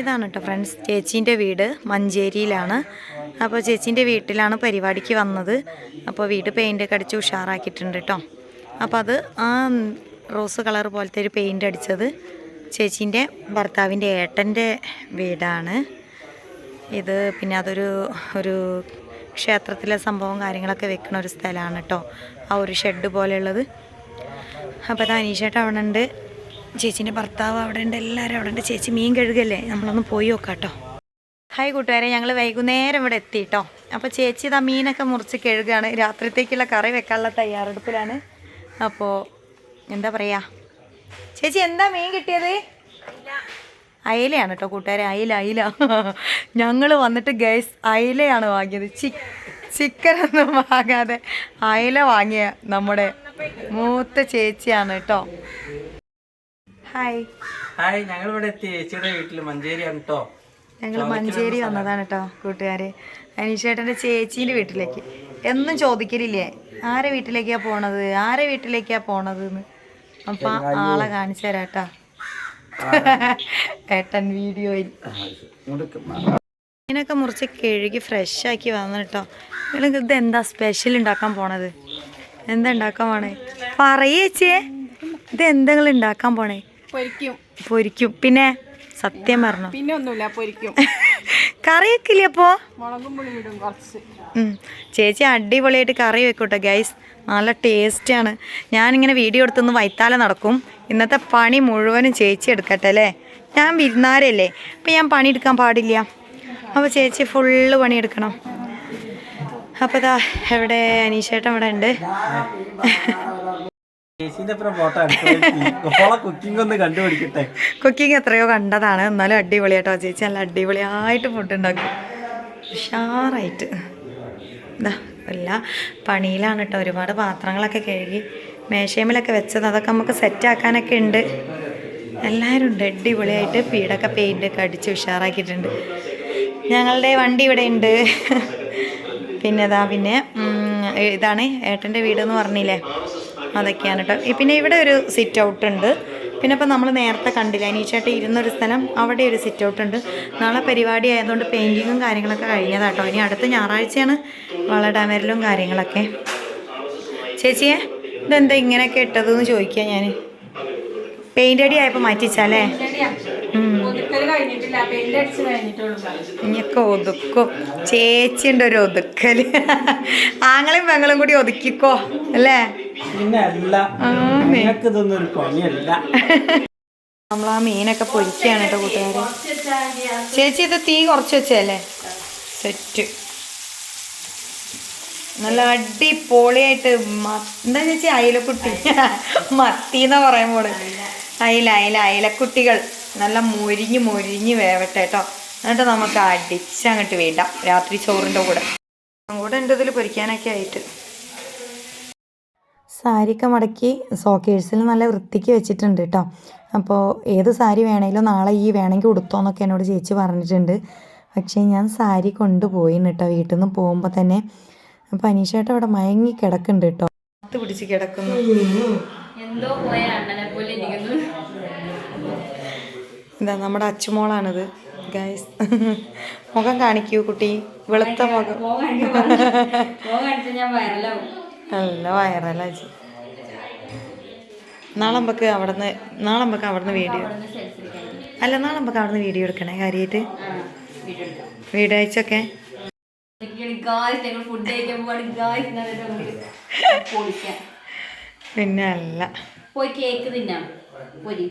ഇതാണ് കേട്ടോ ഫ്രണ്ട്സ് ചേച്ചീന്റെ വീട് മഞ്ചേരിയിലാണ്. അപ്പോൾ ചേച്ചീന്റെ വീട്ടിലാണ് പരിപാടിക്ക് വന്നത്. അപ്പോൾ വീട് പെയിന്റ് ഒക്കെ അടിച്ച് ഉഷാറാക്കിയിട്ടുണ്ട് കേട്ടോ അപ്പോൾ അത് ആ റോസ് കളർ പോലത്തെ ഒരു പെയിന്റ് അടിച്ചത് ചേച്ചീന്റെ ഭർത്താവിന്റെ ഏട്ടന്റെ വീടാണ്. ഇത് പിന്നെ അതൊരു ഒരു ക്ഷേത്രത്തിലെ സംഭവം കാര്യങ്ങളൊക്കെ വെക്കുന്ന ഒരു സ്ഥലമാണ് കേട്ടോ ആ ഒരു ഷെഡ് പോലെയുള്ളത്. അപ്പോൾ അത് അനീഷേട്ട ഉണ്ട് ചേച്ചീന്റെ ഭർത്താവ് അവിടെ ഉണ്ട് എല്ലാവരും അവിടെ ഉണ്ട്. ചേച്ചി മീൻ കഴുകല്ലേ? നമ്മളൊന്ന് പോയി നോക്കാം കേട്ടോ ഹായ് കൂട്ടുകാരെ ഞങ്ങൾ വൈകുന്നേരം ഇവിടെ എത്തി കേട്ടോ അപ്പോൾ ചേച്ചി ഇതാ മീനൊക്കെ മുറിച്ച് കഴുകുകയാണ് രാത്രിത്തേക്കുള്ള കറി വെക്കാനുള്ള തയ്യാറെടുപ്പിലാണ്. അപ്പോൾ എന്താ പറയുക ചേച്ചി എന്താ മീൻ കിട്ടിയത്? അയിലയാണ് കേട്ടോ കൂട്ടുകാരെ അയല അയല. ഞങ്ങൾ വന്നിട്ട് ഗൈസ് അയിലയാണ് വാങ്ങിയത്. ചി ചിക്കനൊന്നും വാങ്ങാതെ അയല വാങ്ങിയ നമ്മുടെ മൂത്ത ചേച്ചിയാണ് കേട്ടോ. ഹായ് ഹായ് ഞങ്ങൾ ഇവിടെ എത്തി. ചേച്ചിയുടെ വീട്ടിൽ മഞ്ചേരിയാണ് കേട്ടോ ഞങ്ങൾ മഞ്ചേരി വന്നതാണ് കേട്ടോ കൂട്ടുകാരെ. അനീഷേട്ടന്റെ ചേച്ചീന്റെ വീട്ടിലേക്ക്. എന്നും ചോദിക്കലില്ലേ? ആരെ വീട്ടിലേക്കാ പോണത്? ആരെ വീട്ടിലേക്കാ പോണത് എന്ന് അപ്പൊ ആളെ കാണിച്ചു തരാം കേട്ടോ ഏട്ടൻ വീഡിയോയിൽ. മീനൊക്കെ മുറിച്ച് കഴുകി ഫ്രഷ് ആക്കി വന്നു കേട്ടോ നിങ്ങൾക്ക് ഇത് എന്താ സ്പെഷ്യൽ ഉണ്ടാക്കാൻ പോണത്? എന്താ ഉണ്ടാക്കാൻ പോണേ? പറയേച്ചേ ഇത് എന്തെങ്കിലും ഉണ്ടാക്കാൻ പോണേ? പൊരിക്കും. പൊരിക്കും. പിന്നെ സത്യം പറഞ്ഞു. പിന്നെ ഒന്നുമില്ല പൊരിക്കും. കറി വെക്കില്ലേ അപ്പോ? മുളകും പുളി ഇടും കുറച്ച്. ചേച്ചി അടിപൊളിയായിട്ട് കറി വെക്കൂട്ടോ ഗൈസ് നല്ല ടേസ്റ്റാണ് ഞാനിങ്ങനെ വീഡിയോ എടുത്തൊന്ന് വൈത്താലെ നടക്കും. ഇന്നത്തെ പണി മുഴുവനും ചേച്ചി എടുക്കട്ടെ അല്ലേ? ഞാൻ വിരുന്നാരല്ലേ? അപ്പം ഞാൻ പണി എടുക്കാൻ പാടില്ല. അപ്പോൾ ചേച്ചി ഫുള്ള് പണിയെടുക്കണം അപ്പോൾ ഇതാ എവിടെ അനീഷേട്ടൻ ഇവിടെ ഉണ്ട്. കുക്കിംഗ് കുക്കിംഗ് എത്രയോ കണ്ടതാണ്. എന്നാലും അടിപൊളിയാട്ടോ ചേച്ചി. നല്ല അടിപൊളിയായിട്ട് ഫുഡ് ഉണ്ടാക്കി. ഉഷാറായിട്ട്. ഇതാ എല്ലാ പണിയിലാണ് കേട്ടോ. ഒരുപാട് പാത്രങ്ങളൊക്കെ കഴുകി മേശേമിലൊക്കെ വെച്ചത്. അതൊക്കെ നമുക്ക് സെറ്റാക്കാനൊക്കെ ഉണ്ട്. എല്ലാവരും ഉണ്ട്. അടിപൊളിയായിട്ട് വീടൊക്കെ പെയിന്റ് ഒക്കെ അടിച്ച് ഉഷാറാക്കിയിട്ടുണ്ട്. ഞങ്ങളുടെ വണ്ടി ഇവിടെ ഉണ്ട്. പിന്നെ ഇതാ പിന്നെ ഇതാണ് ഏട്ടന്റെ എന്ന് പറഞ്ഞില്ലേ? അതൊക്കെയാണ് കേട്ടോ. പിന്നെ ഇവിടെ ഒരു സിറ്റ് ഔട്ട് ഉണ്ട്. പിന്നെ ഇപ്പം നമ്മൾ നേരത്തെ കണ്ടില്ല അനീച്ചേട്ട ഇരുന്നൊരു സ്ഥലം അവിടെ ഒരു സിറ്റ് ഔട്ട് ഉണ്ട്. നാളെ പരിപാടി ആയതുകൊണ്ട് പെയിന്റിങ്ങും കാര്യങ്ങളൊക്കെ കഴിഞ്ഞതാട്ടോ ഇനി അടുത്ത ഞായറാഴ്ചയാണ് വളടാമരലും കാര്യങ്ങളൊക്കെ. ചേച്ചിയെ ഇതെന്താ ഇങ്ങനെയൊക്കെ ഇട്ടതെന്ന് ചോദിക്കുക ഞാൻ പെയിന്റ് അടി ആയപ്പോൾ മാറ്റിച്ചാലേ? ഇനിയൊക്കെ ഒതുക്കും. ചേച്ചിന്റെ ഒരു ഒതുക്കൽ ആങ്ങളും പെങ്ങളും കൂടി ഒതുക്കിക്കോ അല്ലേ? നമ്മൾ ആ മീനൊക്കെ പൊരിക്കുകയാണ് കേട്ടോ കൂട്ടുകാർ ചേച്ചി ഇത് തീ കുറച്ച് വെച്ചല്ലേ സെറ്റ്. നല്ല അടിപൊളിയായിട്ട് എന്താ ചേച്ചി? അയിലക്കുട്ടി. മത്തി എന്നാ പറയുമ്പോൾ അയില അയില അയിലക്കുട്ടികൾ. നല്ല മൊരിഞ്ഞ് മൊരിഞ്ഞ് വേവട്ടെ കേട്ടോ. എന്നിട്ട് നമുക്ക് അടിച്ചങ്ങോട്ട് വേണ്ട. രാത്രി ചോറിന്റെ കൂടെ. കൂടെ ഉണ്ട് ഇതിൽ പൊരിക്കാനൊക്കെ ആയിട്ട്. സാരിയൊക്കെ മടക്കി സോക്കേഴ്സിൽ നല്ല വൃത്തിക്ക് വെച്ചിട്ടുണ്ട് കേട്ടോ അപ്പോൾ ഏത് സാരി വേണമെങ്കിലും നാളെ ഈ വേണമെങ്കിൽ ഉടുത്തോന്നൊക്കെ എന്നോട് ചേച്ചി പറഞ്ഞിട്ടുണ്ട്. പക്ഷേ ഞാൻ സാരി കൊണ്ടുപോയിന്ന് കേട്ടോ വീട്ടിൽ നിന്ന് പോകുമ്പോൾ തന്നെ. അപ്പം അനീഷേട്ട അവിടെ മയങ്ങി കിടക്കുന്നുണ്ട് കേട്ടോ പത്ത് പിടിച്ച് കിടക്കുന്നു. എന്തോ പോയ അണ്ണനെ പോലെ ഇരിക്കുന്നു. ഇതാ നമ്മുടെ അച്ചുമോളാണിത് ഗൈസ് മുഖം കാണിക്കൂ കുട്ടി. വെളുത്ത മുഖം കാണിച്ച ഞാൻ വയറലാവും. നല്ല വൈറലാച്ചി നാളെ നമുക്ക് അവിടുന്ന് നാളെ നമുക്ക് അവിടുന്ന് വീഡിയോ അല്ല നാളെ നമുക്ക് അവിടുന്ന് വീഡിയോ എടുക്കണേ കാര്യമായിട്ട് വീഡിയോ അയച്ചൊക്കെ പിന്നെ അല്ല. പോയി കേക്ക് തിന്നാം. പൊരി.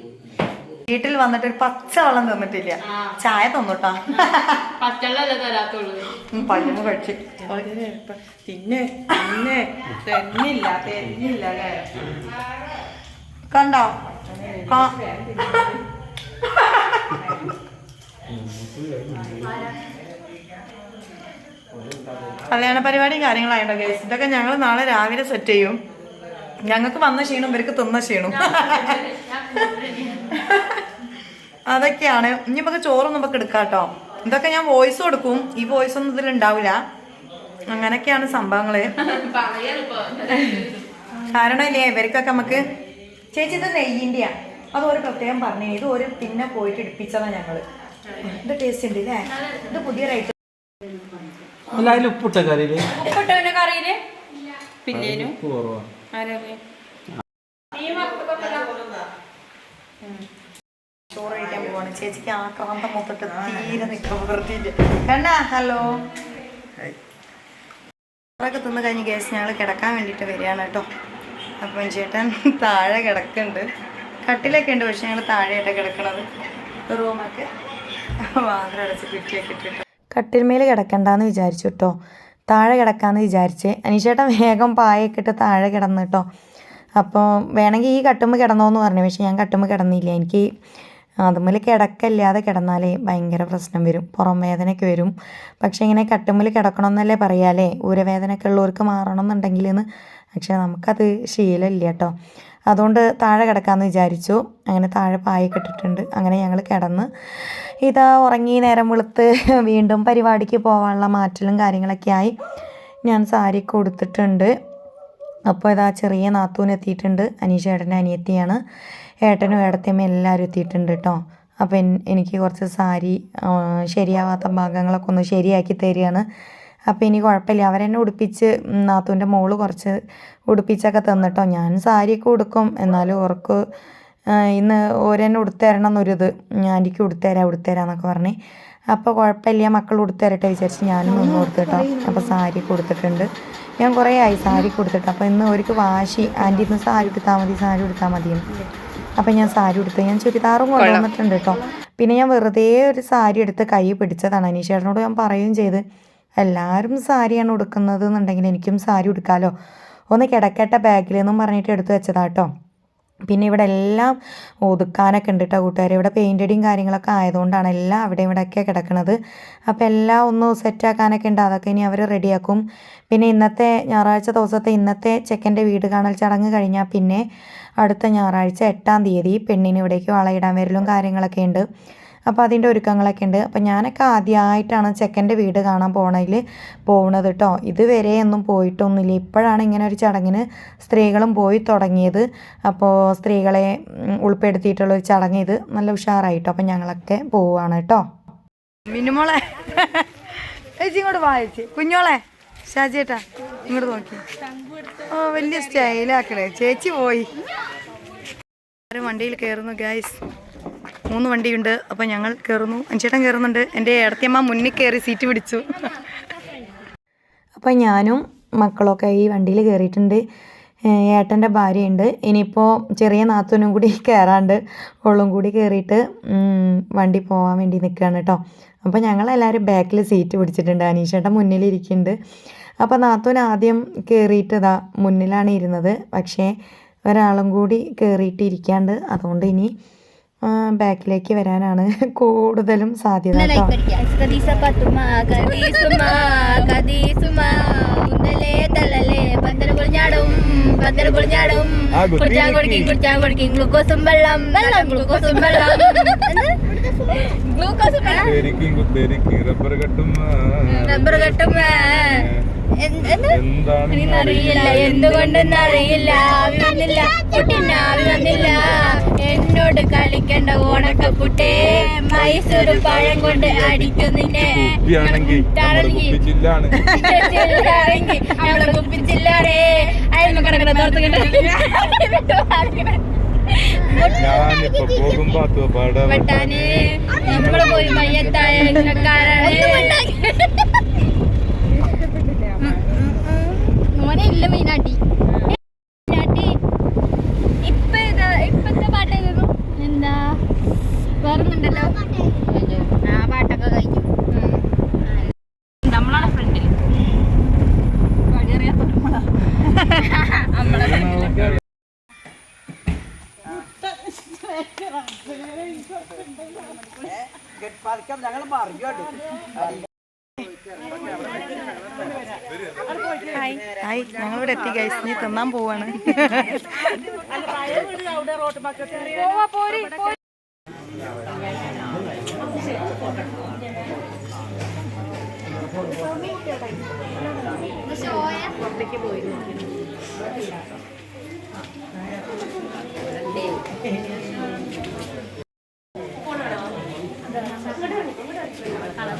വീട്ടിൽ വന്നിട്ട് ഒരു പച്ച വെള്ളം തന്നിട്ടില്ല. ചായ തന്നുട്ടാ. പല്ലുമ്പ് കഴിച്ച്. തിന്നെ തിന്നെ. തെന്നില്ല തെന്നില്ല കണ്ടോ? കല്യാണ പരിപാടിയും കാര്യങ്ങളായിട്ടോ ഗേസ് ഇതൊക്കെ ഞങ്ങൾ നാളെ രാവിലെ സെറ്റ് ചെയ്യും. ഞങ്ങൾക്ക് വന്ന ക്ഷീണം ഇവർക്ക് തിന്ന ക്ഷീണം. അതൊക്കെയാണ്. ഇനി നമുക്ക് ചോറൊന്നും നമുക്ക് എടുക്കാം കേട്ടോ ഇതൊക്കെ ഞാൻ വോയിസ് കൊടുക്കും. ഈ വോയിസ് ഒന്നും ഇതിൽ ഉണ്ടാവില്ല. അങ്ങനെയൊക്കെയാണ് സംഭവങ്ങൾ. കാരണം ഇല്ലേ ഇവർക്കൊക്കെ നമുക്ക് ചേച്ചി ഇത് നെയ്യിന്റെയാ. അത് ഒരു പ്രത്യേകം പറഞ്ഞു. ഇത് ഒരു പിന്നെ പോയിട്ട് ഇടിപ്പിച്ചതാ ഞങ്ങൾ. ഇത് ടേസ്റ്റ് ഉണ്ട് അല്ലേ ഇത് പുതിയ റൈറ്റ് ഉപ്പിട്ട കറിയിൽ? ഉപ്പിട്ടവന്റെ കറിയിൽ? പിന്നേനും ആരൊക്കെ ചോറ് കഴിക്കാൻ പോവാണ്. ചേച്ചിക്ക് ആ കാന്തം മൊത്തത്തിൽ തീരെ നിൽക്കാൻ കണ്ണാ ഹലോ. ചോറൊക്കെ തിന്ന് കഴിഞ്ഞ് ഗ്യാസ് ഞങ്ങൾ കിടക്കാൻ വേണ്ടിയിട്ട് വരികയാണ് കേട്ടോ. അപ്പം ചേട്ടൻ താഴെ കിടക്കുന്നുണ്ട്. കട്ടിലൊക്കെ ഉണ്ട് പക്ഷെ ഞങ്ങൾ താഴെയായിട്ട് കിടക്കണത്. റൂമൊക്കെ. വാതിലടച്ച് കുറ്റിയൊക്കെ ഇട്ടിട്ട്. കട്ടിൽമേൽ കിടക്കണ്ടെന്ന് വിചാരിച്ചു കേട്ടോ. താഴെ കിടക്കാമെന്ന് വിചാരിച്ച്. അനീഷേട്ടൻ വേഗം പായൊക്കെ ഇട്ട് താഴെ കിടന്നു കേട്ടോ. അപ്പോൾ വേണമെങ്കിൽ ഈ കട്ടുമ്പ് കിടന്നോന്ന് പറഞ്ഞു. പക്ഷേ ഞാൻ കട്ടുമ്പ് കിടന്നില്ല. എനിക്ക് അതുമ്മൽ കിടക്കല്ലാതെ കിടന്നാലേ ഭയങ്കര പ്രശ്നം വരും. പുറം വേദനയൊക്കെ വരും. പക്ഷേ ഇങ്ങനെ കട്ടുമ്മൽ കിടക്കണമെന്നല്ലേ പറയാലേ ഊരവേദനയൊക്കെ ഉള്ളവർക്ക് മാറണം എന്നുണ്ടെങ്കിൽ എന്ന് പക്ഷേ നമുക്കത് ശീലമില്ല കേട്ടോ. അതുകൊണ്ട് താഴെ കിടക്കാമെന്ന് വിചാരിച്ചു. അങ്ങനെ താഴെ പായൊക്കെ ഇട്ടിട്ടുണ്ട് അങ്ങനെ ഞങ്ങൾ കിടന്ന് ഇതാ ഉറങ്ങി നേരം വെളുത്ത് വീണ്ടും പരിപാടിക്ക് പോകാനുള്ള മാറ്റലും കാര്യങ്ങളൊക്കെ ആയി. ഞാൻ സാരി കൊടുത്തിട്ടുണ്ട് അപ്പോൾ ഇതാ ചെറിയ നാത്തൂൻ എത്തിയിട്ടുണ്ട്. അനീഷ് ഏട്ടന്റെ അനിയത്തിയാണ്. ഏട്ടനും ഏടത്തിയമ്മ എല്ലാവരും എത്തിയിട്ടുണ്ട് കേട്ടോ. അപ്പം എനിക്ക് കുറച്ച് സാരി ശരിയാവാത്ത ഭാഗങ്ങളൊക്കെ ഒന്ന് ശരിയാക്കി തരികയാണ്. അപ്പോൾ ഇനി കുഴപ്പമില്ല. അവരെന്നെ ഉടുപ്പിച്ച് നാത്തൂന്റെ മോൾ കുറച്ച് ഉടുപ്പിച്ചൊക്കെ തന്നിട്ടോ. ഞാൻ സാരിയൊക്കെ ഉടുക്കും. എന്നാലും ഓർക്ക് ഇന്ന് ഓരെന്നെ ഉടുത്തരണം എന്നൊരിത് ആന്റിക്ക് ഉടുത്തരാം ഉടുത്തരാം എന്നൊക്കെ പറഞ്ഞ്. അപ്പോൾ കുഴപ്പമില്ല. മക്കൾ ഉടുത്തരട്ടെ വിചാരിച്ച് ഞാനും ഒന്ന് കൊടുത്തിട്ടോ. അപ്പോൾ സാരി കൊടുത്തിട്ടുണ്ട് ഞാൻ കുറേ ആയി സാരി കൊടുത്തിട്ട് അപ്പോൾ ഇന്ന് അവർക്ക് വാശി. ആന്റി ഇന്ന് സാരി ഉടുത്താൽ മതി സാരി ഉടുത്താൽ മതിയും അപ്പം ഞാൻ സാരി ഉടുത്തു ഞാൻ ചുരിദാറും കൊണ്ടുവന്നിട്ടുണ്ട് കേട്ടോ പിന്നെ ഞാൻ വെറുതെ ഒരു സാരി എടുത്ത് കൈ പിടിച്ചതാണ് അനീഷേട്ടനോട് ഞാൻ പറയുകയും ചെയ്ത്. എല്ലാവരും സാരിയാണ് ഉടുക്കുന്നത് എന്നുണ്ടെങ്കിൽ എനിക്കും സാരി ഉടുക്കാമല്ലോ ഒന്ന് കിടക്കട്ടെ ബാഗിൽ എന്നും പറഞ്ഞിട്ട് എടുത്തു വെച്ചതാട്ടോ പിന്നെ ഇവിടെ എല്ലാം ഒതുക്കാനൊക്കെ ഉണ്ട് കേട്ടോ കൂട്ടുകാർ ഇവിടെ പെയിന്റടിയും കാര്യങ്ങളൊക്കെ ആയതുകൊണ്ടാണ് എല്ലാം അവിടെ ഇവിടെയൊക്കെ കിടക്കുന്നത് അപ്പോൾ എല്ലാം ഒന്ന് സെറ്റാക്കാനൊക്കെ ഉണ്ട്. അതൊക്കെ ഇനി അവർ റെഡിയാക്കും പിന്നെ ഇന്നത്തെ ഞായറാഴ്ച ദിവസത്തെ ഇന്നത്തെ ചെക്കന്റെ വീട് കാണൽ ചടങ്ങ് കഴിഞ്ഞാൽ പിന്നെ അടുത്ത ഞായറാഴ്ച എട്ടാം തീയതി പെണ്ണിന് ഇവിടേക്ക് വളയിടാൻ വരലും കാര്യങ്ങളൊക്കെ ഉണ്ട്. അപ്പോൾ അതിന്റെ ഒരുക്കങ്ങളൊക്കെ ഉണ്ട്. അപ്പോൾ ഞാനൊക്കെ ആദ്യമായിട്ടാണ് ചെക്കന്റെ വീട് കാണാൻ പോണതിൽ പോകുന്നത് കേട്ടോ ഇതുവരെ ഒന്നും പോയിട്ടൊന്നുമില്ല. ഇപ്പോഴാണ് ഇങ്ങനെ ഒരു ചടങ്ങിന് സ്ത്രീകളും പോയി തുടങ്ങിയത്. അപ്പോൾ സ്ത്രീകളെ ഉൾപ്പെടുത്തിയിട്ടുള്ള ഒരു ചടങ്ങ് ഇത്. നല്ല ഉഷാറായിട്ടോ അപ്പോൾ ഞങ്ങളൊക്കെ പോവുകയാണ് കേട്ടോ മിനുമോളെ ചേച്ചി ഇങ്ങോട്ട് വായിച്ച് കുഞ്ഞോളെ ഷാജിയേട്ടാ ഇങ്ങോട്ട് നോക്കി. ഓ വലിയ സ്റ്റൈലാക്കണേ. ചേച്ചി പോയി. വണ്ടിയിൽ കയറുന്നു ഗായ്സ് മൂന്ന് വണ്ടിയുണ്ട്. അപ്പോൾ ഞങ്ങൾ കയറുന്നു. അഞ്ചേട്ടൻ കയറുന്നുണ്ട്. എന്റെ ഇടത്തിയമ്മ മുന്നിൽ കയറി സീറ്റ് പിടിച്ചു. അപ്പോൾ ഞാനും മക്കളൊക്കെ ഈ വണ്ടിയിൽ കയറിയിട്ടുണ്ട്. ഏട്ടന്റെ ഭാര്യയുണ്ട്. ഇനിയിപ്പോൾ ചെറിയ നാത്തൂനും കൂടി കയറാണ്ട് ഓളും കൂടി കയറിയിട്ട് വണ്ടി പോകാൻ വേണ്ടി നിൽക്കുകയാണ് കേട്ടോ അപ്പോൾ ഞങ്ങളെല്ലാവരും ബാക്കിൽ സീറ്റ് പിടിച്ചിട്ടുണ്ട്. അനീഷേട്ടൻ മുന്നിലിരിക്കുന്നുണ്ട് അപ്പോൾ നാത്തൂൻ ആദ്യം കയറിയിട്ട് ഇതാ മുന്നിലാണ് ഇരുന്നത്. പക്ഷേ ഒരാളും കൂടി കയറിയിട്ട് ഇരിക്കാണ്ട് അതുകൊണ്ട് ഇനി ബാക്കിലേക്ക് വരാനാണ് കൂടുതലും സാധ്യത എന്തുകൊണ്ടെന്നറിയില്ല കളി ഗ്ലൂക്കോസും വെള്ളം വെള്ളം ഗ്ലൂക്കോസും വെള്ളം. ഗ്ലൂക്കോസും വെള്ളം. കുത്തേരിക്കും കുത്തേരിക്കും റബ്ബർ കെട്ടും റബ്ബർ കെട്ടും എന്താണ് അറിയില്ല എന്തുകൊണ്ടെന്ന് അറിയില്ല ആവി വന്നില്ല കുട്ടിന് ആവി വന്നില്ല. എന്നോട് കളിക്കണ്ട ഓണക്കക്കുട്ടേ മൈസൂർ പഴം കൊണ്ട് അടിക്കും നിന്നെ കുപ്പിയാണെങ്കിൽ നമ്മുടെ കുപ്പിച്ചില്ലാണ്. നമ്മളെ കുപ്പിച്ചില്ലാടേ അയൽമ ഞാനിപ്പോ പോകുമ്പോ പോയി മയ്യത്തായ മോനെ ഇല്ല മീനാട്ടി ഹായ് ഹായ് ഞങ്ങളിവിടെ എത്തി ഗൈസ് നീ തിന്നാൻ പോവാണ്. പുറത്തേക്ക് പോയിരുന്നു കളർ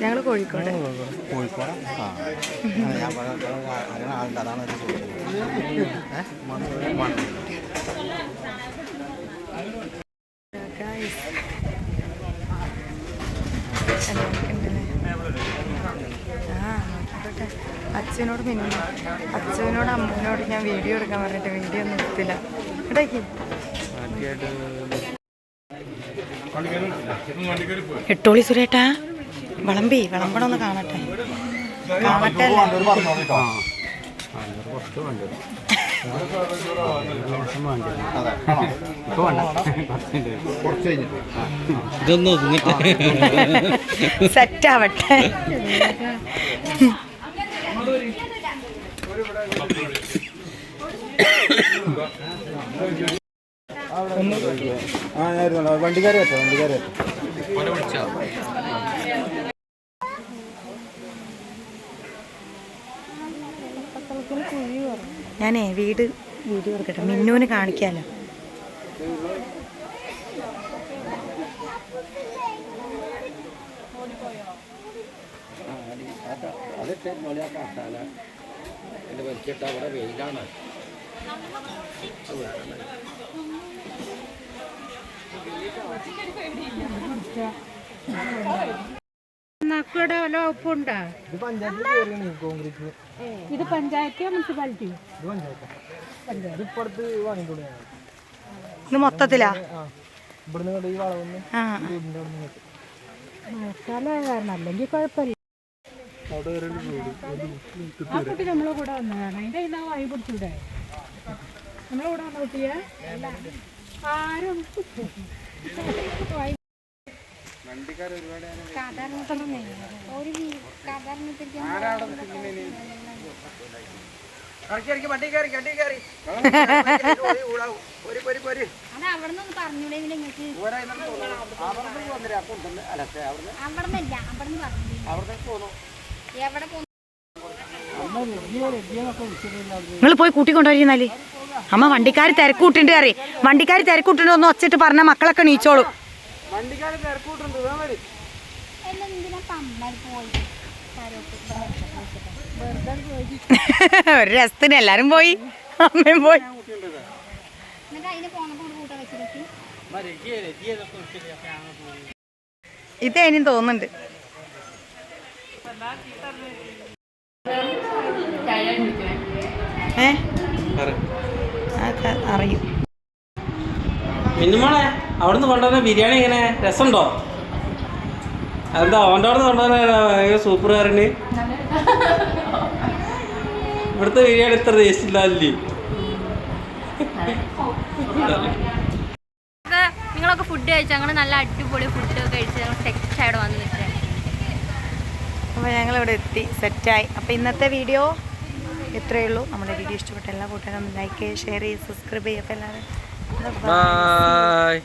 ഞങ്ങൾ കോഴിക്കോട്. കോഴിക്കോട്? ആ. ഞാൻ ആളുണ്ട് അതാണ് അച്ഛനോട് പിന്നെ അച്ഛനോട് അമ്മനോട് ഞാൻ വീഡിയോ എടുക്കാൻ പറഞ്ഞിട്ട് വീഡിയോ ഒന്നും എടുത്തില്ല. ഇടയ്ക്ക് എട്ടോളി സുരേട്ടാ. വിളമ്പി വിളമ്പണമെന്ന് കാണട്ടെ. കാണട്ടെ സെറ്റാവട്ടെ. ആ വണ്ടിക്കാരി വെച്ചോ വണ്ടിക്കാരി ഞാനേ വീട് വീഡിയോ എടുക്കട്ടെ മിന്നുവിന് കാണിക്കാലോ. നക്കയുടെ വല്ല ഉപ്പുണ്ടോ ഇത് പഞ്ചായത്തിയോ മുനിസിപ്പാലിറ്റിയോ കോൺക്രീറ്റ് ഇത് പഞ്ചായത്തോ മുനിസിപ്പാലിറ്റി ഇത് ഇപ്പുറത്ത് വാങ്ങിക്കൂടെ ഇത് മൊത്തത്തിലാ? മഴക്കാലമായ കാരണം അല്ലെങ്കിൽ കുഴപ്പമില്ല. അവിടെ ഒരു വീട്. ആ കുട്ടി നമ്മളെ കൂടെ വന്നതാണ്. അതിന്റെ ഇതാ വായി പിടിച്ചൂടെ? നമ്മളെ കൂടെ വന്ന കുട്ടിയെ? ആരും. നിങ്ങൾ പോയി കൂട്ടിക്കൊണ്ടുവരുന്നാൽ അമ്മ വണ്ടിക്കാർ തിരക്കൂട്ടുണ്ട് കറി വണ്ടിക്കാർ തിരക്കൂട്ടുണ്ട് ഒന്ന് ഒച്ചിട്ട് പറഞ്ഞ മക്കളൊക്കെ നീച്ചോളൂ എല്ലാം എന്തിനാ പമ്മൽ പോയി? ഒരു രസത്തിന് എല്ലാരും പോയി. അമ്മയും പോയി. ഇത്. ഇനിയും തോന്നുന്നുണ്ട്. ഏ? അറിയും. മിന്നുമോളെ? അവിടുന്ന് കൊണ്ടുവന്ന ബിരിയാണി എങ്ങനെ? രസമുണ്ടോ? അതെന്താ അവന്റെ അവിടെ കൊണ്ടുവന്ന സൂപ്പർ കാരന് ഇവിടുത്തെ ബിരിയാണി ഇത്ര ടേസ്റ്റ് ഇല്ലാല്ലേ നിങ്ങളൊക്കെ ഫുഡ് കഴിച്ചു? ഞങ്ങൾ നല്ല അടിപൊളി ഫുഡ് കഴിച്ച് ഞങ്ങൾ സെറ്റായിട്ട് വന്ന് നിൽക്കുക അപ്പോൾ ഞങ്ങളിവിടെ എത്തി സെറ്റായി അപ്പോൾ ഇന്നത്തെ വീഡിയോ ഇത്രയേ ഉള്ളൂ. നമ്മുടെ വീഡിയോ ഇഷ്ടപ്പെട്ട എല്ലാ കൂട്ടുകാരും ലൈക്ക് ചെയ്യുക ഷെയർ ചെയ്യുക സബ്സ്ക്രൈബ് ചെയ്യുക. അപ്പോൾ എല്ലാവരും ബൈ